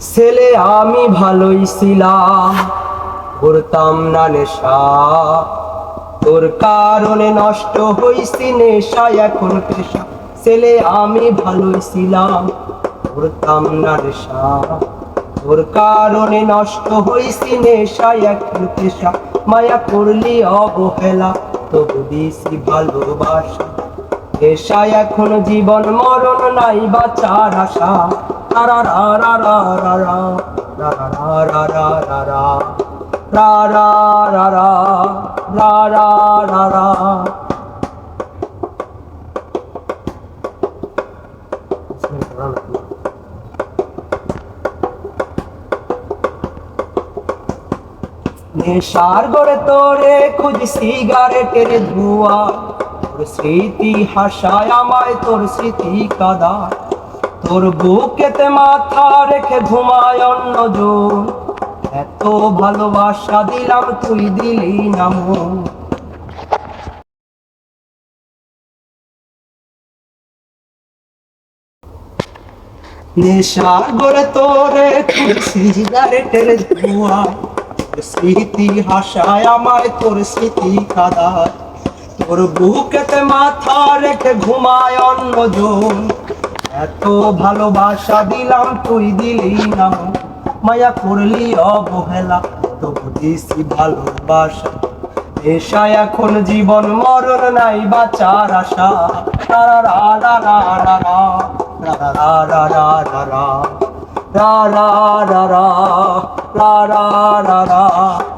ছেলে আমি ভালোই ছিলাম করতাম না নেশা। তোর কারণে নষ্ট হইছি নেশা, এখন পেশা। ছেলে আমি ভালোই ছিলাম করতাম না নেশা। তোর কারণে নষ্ট হইছি নেশা, এখন পেশা। মায়া করলি অবহেলা, তবু দিছি ভালোবাসা। পেশা এখন জীবন মরণ নাই, বাঁচার আশা। নেশার গড়ে তোরে খুঁজি সিগারেটের ধোয়া। তোর স্মৃতি হাসায় আমায় তোর স্মৃতি কাদায়। তোর বুকেতে মাথা রেখে ঘুমায় অন্যজন এত ভালোবাসা দিলাম, তুই দিলি না মন। নেশার গড়ে তোরে সিগারেটের ধোয়া স্মৃতি হাসায় আমায়, তোর স্মৃতি কাদায়। তোর বুকেতে মাথা রেখে ঘুমায় অন্যজন এত ভালোবাসা দিলাম তুই দিলি না মায়া করলি অবহেলা তবু দিছি ভালোবাসা নেশা এখন জীবন মরণ নাই বাঁচার আশা রা রা রা রা রা রা রা রা রা রা রা রা রা রা রা রা রা রা